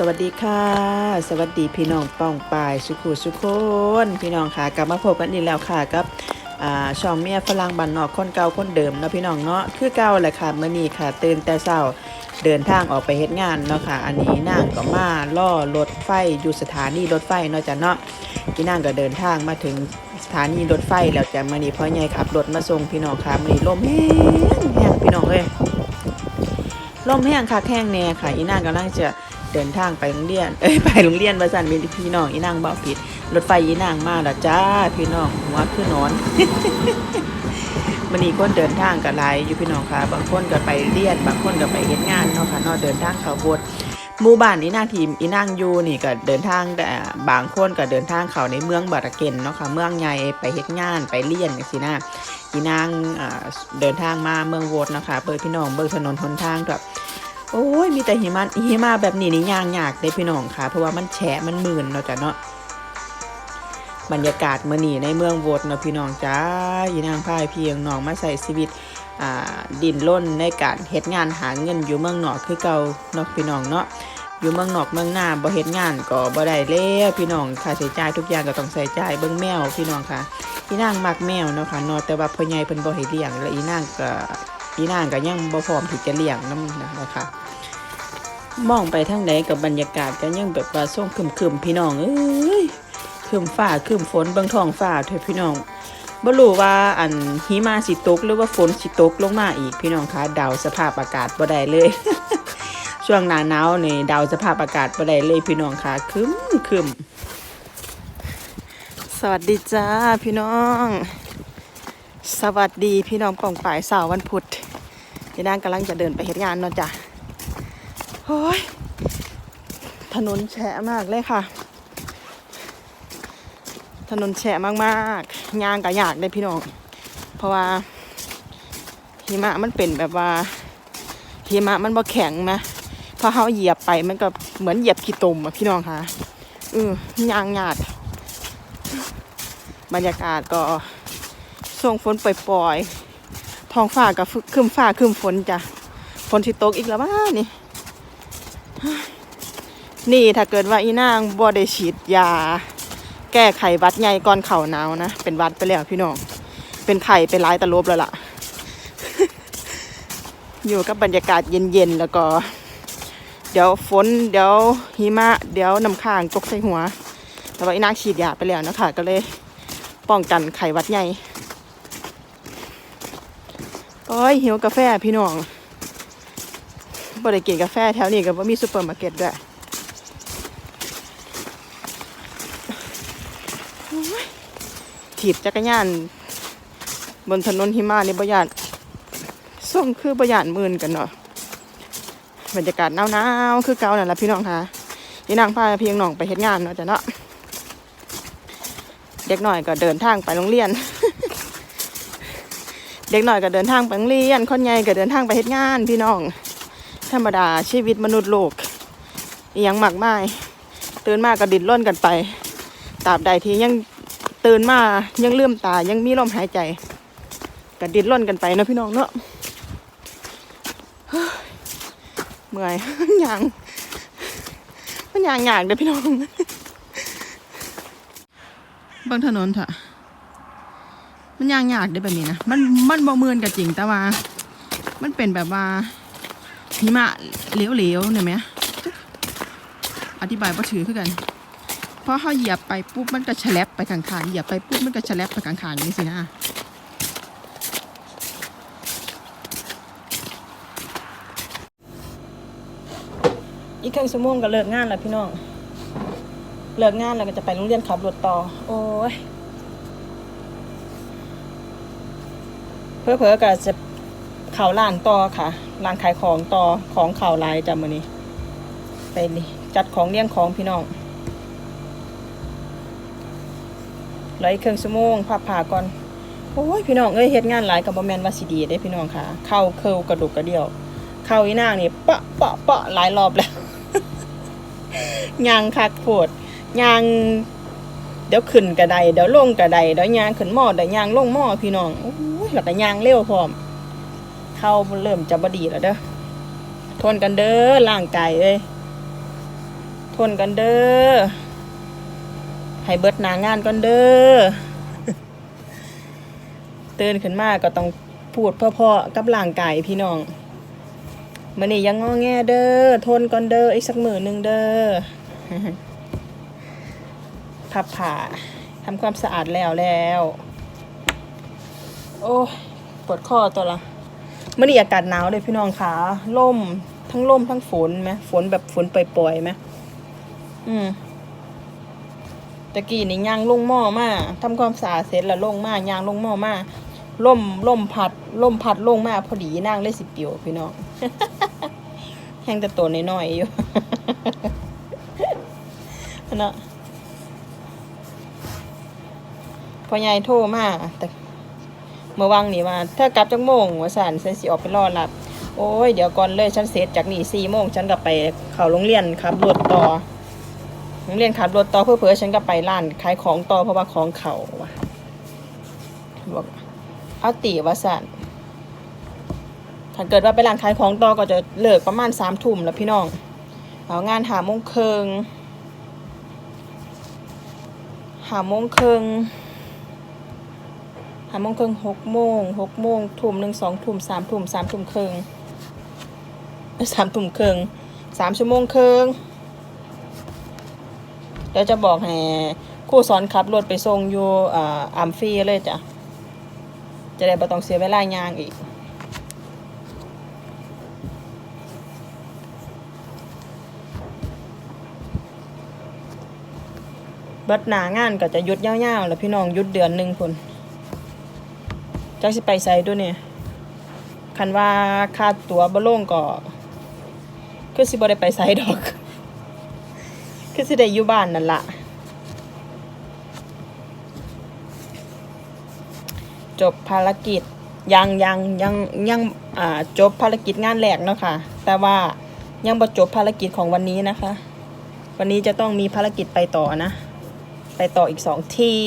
สวัสดีค่ะ สวัสดีพี่น้องป้องปายสุขุสุขคนพี่น้องค่ะกลับมาพบกันอีกแล้วค่ะกับช่องเมียฝรั่งบันนอกคนเก่าคนเดิมเนาะพี่น้องเนาะคือเก่าแหละค่ะเมื่อนี้ค่ะ ตื่นแต่เช้าเดินทางออกไปเฮ็ดงานเนาะค่ะ อันนี้นางก็มาล่อรถไฟอยู่สถานีรถไฟเนาะจ้ะเนาะพี่นางก็เดินทางมาถึงสถานีรถไฟแล้วจ้ะมื่อนี้พ่อใหญ่ขับรถมาส่งพี่น้องค่ะเมื่อนี้ลมแห้งแห้งพี่น้องเอ้ยลมแห้งคักแห้งแน่ค่ะอีนางกำลังจะ เดินทางไปโรงเรียน เอ้ยไปโรงเรียนมาสั่นมีพี่น้องอีนางเบาผิด รถไฟอีนางมาแล้วจ้าพี่น้องหัวขึ้นนอนมันนี้คนเดินทางกับหลายอยู่พี่น้องค่ะ บางคนก็ไปเรียน บางคนก็ไปเฮ็ดงานเนาะค่ะนอกเดินทางเขาบดหมู่บ้านอีนางทีมอีนางอยู่นี่ก็เดินทางแต่บางคนก็เดินทางเขาในเมืองบาระเกนเนาะค่ะเมืองใหญ่ไปเฮ็ดงานไปเรียนจังซี่นะอีนางอ่าเดินทางมาเมืองโวดเนาะคะเปิดพี่น้องเบิ่งถนนหนทางแบบ โอ้ยมีแต่หิมะหิมะแบบนี้นี่ยางยากเลยพี่น้องค่ะ เพราะว่ามันแฉะมันมืนเนาะจ้ะเนาะบรรยากาศมื่อนี้ในเมืองโวดเนาะพี่น้องจ้าอีนางพายเพียงน้องมาใส่ชีวิตดินล้นในการเฮ็ดงานหาเงินอยู่เมืองนอกคือเก่าเนาะพี่น้องเนาะอยู่เมืองนอกเมืองหน้าบ่เฮ็ดงานก็บ่ได้แล้วพี่น้องค่าใช้จ่ายทุกอย่างก็ต้องใส่จ่ายเบิ่งแมวพี่น้องค่ะอีนางมักแมวเนาะค่ะเนาะแต่ว่าพ่อใหญ่เพิ่นบ่ให้เลี้ยงและอีนางก็ อีนางก็ยังบ่พร้อมที่จะเลี้ยงนำนะคะมองไปทางไหนกับบรรยากาศก็ยังแบบว่าส่งคึมๆพี่น้องเอ้ยคึมฟ้าคึมฝนเบางท้องฟ้าเถอะพี่น้องบ่รู้ว่าอันหิมะสิตกหรือว่าฝนสิตกลงมาอีกพี่น้องคะเดาสภาพอากาศบ่ได้เลย ช่วงหน้าหนาวนี่เดาสภาพอากาศบ่ได้เลยพี่น้องคะคึมคึมสวัสดีจ้าพี่น้อง สวัสดีพี่น้องป่องป่ายสาววันพุธ พี่นางกำลังจะเดินไปเฮ็ดงานเนาะจ้ะโอ้ยถนนแฉะมากเลยค่ะ ถนนแฉะมากๆยางก็ยากเลยพี่น้อง เพราะว่าหิมะมันเป็นแบบว่าหิมะมันบ่แข็งนะพอเขาเหยียบไปมันก็เหมือนเหยียบขี้ตมอะพี่น้องค่ะเออยางยากบรรยากาศก็ส่งฝนปล่อยๆ ท้องฟ้าก็ครึ้มฟ้าครึ้มฝนจ้ะฝนสิตกอีกแล้วบ้านี่ นี่ถ้าเกิดว่าอีนางบ่ได้ฉีดยา แก้ไขวัดใหญ่ก่อนเข่าหนาวนะ เป็นวัดไปแล้วพี่น้อง เป็นไข่เป็นร้ายตะลบแล้วล่ะ อยู่กับบรรยากาศเย็นๆแล้วก็ เดี๋ยวฝน เดี๋ยวหิมะ เดี๋ยวน้ำค้างตกใส่หัว แต่ว่าอีนางฉีดยาไปแล้วนะคะก็เลย ป้องกันไข้หวัดใหญ่ โอ้ยหิวกาแฟพี่น้องบ่ได้กินกาแฟแถวนี้ก็บ่มีซูเปอร์มาร์เก็ตด้วยถีบจักรยาน บนถนนหิมะนี่บ่ยานส่งคือบ่ยานมื่นกันเนาะบรรยากาศหนาวๆคือเก่านั่นล่ะพี่น้องค่ะพี่นางพาเพียงน้องไปเฮ็ดงานเนาะจ้ะเนาะเด็กหน่อยก็เดินทางไปโรงเรียน เด็กหน่อยก็เดินทางไปโรงเรียนคนใหญ่ก็เดินทางไปเฮ็ดงานพี่น้อง ธรรมดาชีวิตมนุษย์โลกอหยังมากมายตื่นมาก็ดิ้นร่นกันไปตราบใดที่ยังตื่นมายังเลื่อมตายังมีลมหายใจก็ดิ้นร่นกันไปเนาะพี่น้องเนาะเมื่อยยางมันยางยากเด้อพี่น้องบางถนนเถอะ มันยางยากเด้แบบนี้นะ มันมันบ่เมือนกับจริงแต่ว่า มันเป็นแบบว่าหิมะเหลวๆเนี่ยไหมอธิบายว่าถือคือกันเพราะเขาเหยียบไปปุ๊บมันก็แฉลบไปข้างๆเหยียบไปปุ๊บมันก็แฉลบไปข้างๆอย่างนี้สินะอีกครึ่งชั่วโมงก็เลิกงานแล้วพี่น้อง เลิกงานแล้วก็จะไปโรงเรียนขับรถต่อ โอ้ย เพื่อๆก็จะข่าวร้านต่อค่ะร้านขายของต่อของข่าวลายจำมือนี้ไปนี่จัดของเลี้ยงของพี่น้องเหลเครื่องชั่วโมงพับผ่าก่อนโอ้ยพี่น้องเอ้ยเฮ็ดงานหลายกับบอแมนวาสิดีได้พี่น้องค่ะ เข้าเคิลกระดูกกระเดี่ยว เข้าอีนางนี่ปะปะปะหลายรอบแล้วยางคักโพดยาง เดี๋ยวขึ้นกระไดเดี๋ยวลงกระไดเดี๋ยวยางขึ้นหม้อเดี๋ยวยางลงหม้อพี่น้องโอ้ยแล้วก็ยางเร็วพร้อม เข้าเริ่มจะบดีแล้วเด้อทนกันเด้อร่างกายเอ้ยทนกันเด้อให้เบิดหนางานก่อนเด้อตื่นขึ้นมาก็ต้องพูดเพราะๆกับร่างกายพี่น้องมื้อนี้ยังงอแงเด้อทนก่อนเด้ออีกสักมื้อหนึ่งเด้อ พับผ่าทำความสะอาดแล้วแล้ว โอ้ปวดข้อตัวละเมื่อนี้อากาศหนาวเลยพี่น้องขาล่มทั้งล่มทั้งฝนไหมฝนแบบฝนปล่อยๆไหมอืมตะกี้นี่ย่างลงหม้อมาทำความสะอาดเสร็จแล้วลงมาย่างลงหม้อมาล่มล่มพัดล่มพัดลงมาพอดีนั่งเลยสิเปียวพี่น้องแห้งแต่ตัวน้อยๆอยู่เนาะ พ่อใหญ่โทรมาแต่เมื่อวังนี่ว่าถ้ากลับจักโมงว่าสันฉันสิออกไปรอรับ โอ้ย เดี๋ยวก่อนเลยฉันเสร็จจากนี่สี่โมงฉันก็ไปเข้าโรงเรียนขับรถต่อโรงเรียนขับรถต่อเพื่อเพื่อฉันก็ไปร้านขายของต่อเพราะว่าของเขาว่ะบอกเอาตีว่าสันถ้าเกิดว่าไปร้านขายของต่อก็จะเลิกประมาณสามทุ่มแล้วพี่น้องเอางานหาโมงครึ่งหาโมงครึ่ง หาโมงครึ่งหกโมงหกโมงทุ่มหนึ่งสองทุ่มสามทุ่มสามทุ่มครึ่งสามทุ่มครึ่งสามชั่วโมงครึ่งเดี๋ยวจะบอกให้คู่สอนขับรถไปส่งอยู่อ่าอัมฟีเลยจ้ะ จะได้ไม่ต้องเสียเวลายางอีกบิดหนางานก็จะหยุดยาวๆ แล้วพี่น้องหยุดเดือนหนึ่งคน จักสิไปไสด้วยเนี่ยคันว่าค่าตั๋วบ่ลงก็คือสิบ่ได้ไปไสดอก คือสิได้อยู่บ้านนั่นละจบภารกิจยังยังยังยังอ่าจบภารกิจงานแรกเนาะค่ะ แต่ว่ายังบ่จบภารกิจของวันนี้นะคะ วันนี้จะต้องมีภารกิจไปต่อนะ ไปต่ออีกสองที่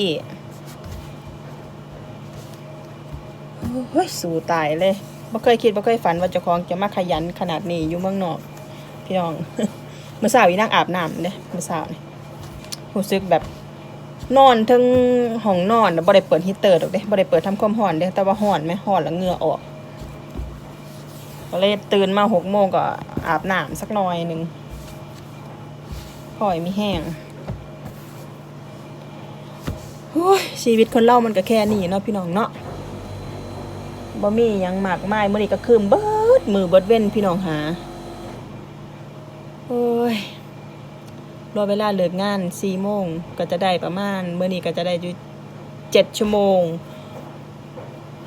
เฮ้ยสู้ตายเลยบ่เคยคิดบ่เคยฝันว่าเจ้าของจะมาขยันขนาดนี้อยู่เมืองนอก พี่น้องเมื่อเช้าอีนั่งอาบน้ำเด้เมื่อเช้านี่รู้สึกแบบนอนทั้งห้องนอนนะบ่ได้เปิดฮีเตอร์ดอกเด้บ่ได้เปิดทำความร้อนเด้แต่ว่าร้อนไหมร้อนแล้วเหงื่อออกก็เลยตื่นมาหกโมงก็อาบน้ำสักหน่อยหนึ่งพอยมีแห้งชีวิตคนเล่ามันก็แค่นี้เนาะพี่น้องเนาะ บ่มียังหมากไมายมื้อนี้ก็คืมเบิดมือเบิดเว้นพี่น้องหาโอ้ยรอเวลาเลิกงาน4โมงก็จะได้ประมาณเมื้อนี้ก็จะได้อยู่7ชั่วโมง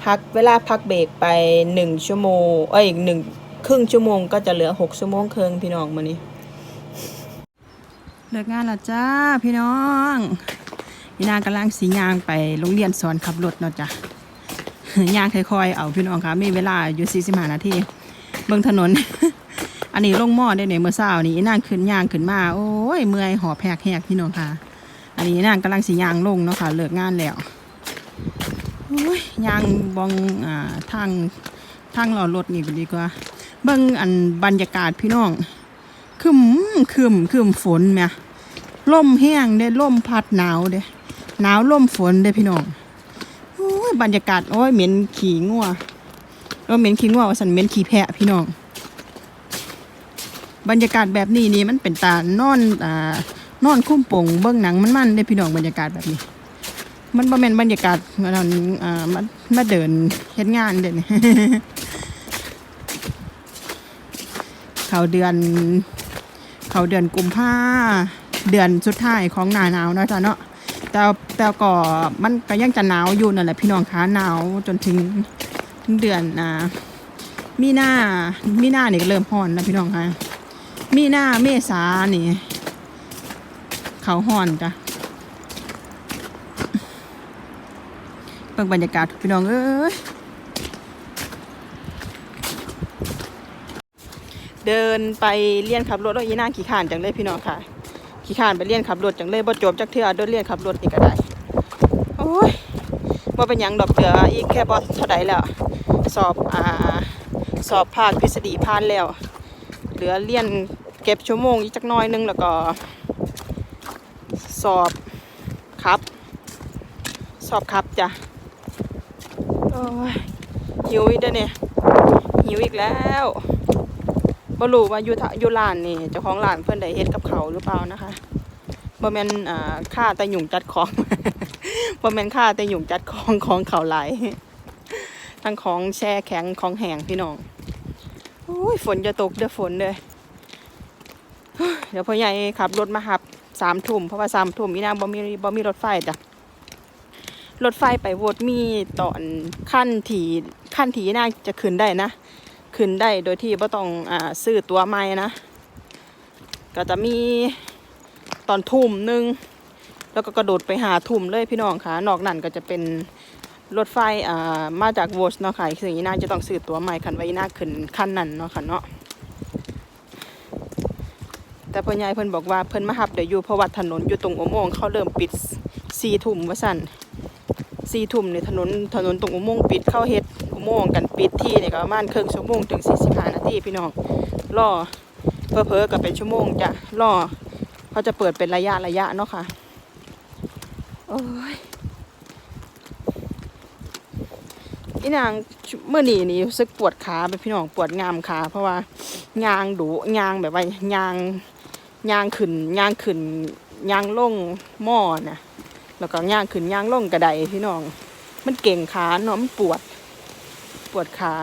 พักเวลาพักเบรกไป1ชั่วโมงเอ้ยหนึ่งครึ่งชั่วโมงก็จะเหลือ6ชั่วโมงเครึ่งพี่น้องมื้อนี้เลิกงานล้วจ้าพี่น้องพี่นางกำลังสียางไปโรงเรียนสอนขับรถเนาะจ้ะ ย่างค่อยๆเอาพี่น้องคะมีเวลาอยู่45นาทีเบิ่งถนน อันนี้ลงหม้อได้ในเมื่อเช้านี้อีนางขึ้นย่างขึ้นมา โอ้ยเมื่อยหอบแหกแหกพี่น้องค่ะ อันนี้อีนางกำลังสียางลงเนาะค่ะเลิกงานแล้วโอ้ยยางบองอ่าทางทางเรารถนี่ดีกว่า เบิ่งอันบรรยากาศพี่น้องคึมคึมคึมฝนแหม่มแห้งเด้ลมพัดหนาวเด้หนาวลมฝนเด้พี่น้อง บรรยากาศโอ้ยเหม็นขี้งัวโอ้ยเหม็นขี้งัวว่าสันเหม็นขี้แพะพี่น้อง บรรยากาศแบบนี้นี่มันเป็นตานอนอ่านอนคุ้มโป่งเบื้องหนังมันมันๆเด้พี่น้องบรรยากาศแบบนี้ มันบ่แม่นบรรยากาศมันอ่ามามาเดินเฮ็ดงานเด้นี่เขาเดือน เขาเดือนกุมภาเดือนสุดท้ายของหนาหนาวเนาะจ้ะเนาะแต่ แต่ก็มันก็ยังจะหนาวอยู่นั่นแหละพี่น้องคะหนาวจนถึงถึงเดือนอ่ามีหน้ามีหน้านี่ก็เริ่มฮ้อนแล้วพี่น้องคะมีหน้าเมษานี่เขาฮ้อนจ้ะเบิ่งบรรยากาศพี่น้องเอ้ยเดินไปเรียนขับรถแล้วอีนาขี่ขานจังเลยพี่น้องค่ะ ขี่ขานไปเรียนขับรถจังเลยบ่จบจักเทื่อโดนเรียนขับรถนี่ก็ได้ บ่าเป็นยังดอกเดืออีกแค่บ่เท่าใดแล้ว สอบอ่าสอบภาคทฤษฎีผ่านแล้ว เหลือเรียนเก็บชั่วโมงอีกจักน้อยนึงแล้วก็ สอบครับ สอบครับจ้ะโอ้ยหิวอีกเด้อเนี่ยหิวอีกแล้วบ่รู้ว่าอยู่ทะอยู่ร้านนี่เจ้าของร้านเพิ่อนได้เฮ็ดกับเขาหรือเปล่านะคะบ่แม่นอ่าค่าต่หยุ่งจัดของ บ่แม่นค่าแต่หยุ่งจัดของของเขาไหลทั้งของแช่แข็งของแห้งพี่น้องโอ้ยฝนจะตกเด้อฝนเด้อเดี๋ยวพ่อใหญ่ขับรถมาหับสามทุ่มเพราะว่าสามทุ่มอีนางบ่มีบ่มีรถไฟจ้ะรถไฟไปโวดมีตอนขั้นถีขั้นถีนางจะขึ้นได้นะขึ้นได้โดยที่บ่ต้องอ่าซื้อตัวใหม่นะ ก็จะมีตอนทุ่มหนึ่ง แล้วก็กระโดดไปหาทุ่มเลยพี่น้องค่ะ นอกนั้นก็จะเป็นรถไฟอ่ามาจากโวชเนาะค่ะซึ่งอีน่าจะต้องซื้อตัวใหม่คันไว้อีนาขึ้นขั้นนั้นเนาะค่ะเนาะแต่พ่อใหญ่เพิ่นบอกว่าเพิ่นมาหับเดี๋ยวอยู่เพราะว่าถนนอยู่ตรงอุโมงค์เขาเริ่มปิดสี่ทุ่มว่าสั่นสี่ทุ่มในถนนถนนตรงอุโมงค์ปิดเข้าเฮ็ดอุโมงค์กันปิดที่เนี่ยก็ประมาณครึ่งชั่วโมงถึงสี่สิบห้านาทีพี่น้องรอเพอๆก็เป็นชั่วโมงจะรอเขาจะเปิดเป็นระยะระยะเนาะค่ะ โอ้ยอีนางเมื่อนีนี่รู้สึกปวดขาเป็นพี่น้องปวดงามขาเพราะว่ายางดูยางแบบว่ายางยางขึ้นยางขึ้นยางลงหม้อนะแล้วก็ยางขึ้นยางลงกระไดพี่น้อง มันเก่งขาเนาะมันปวด ปวดขา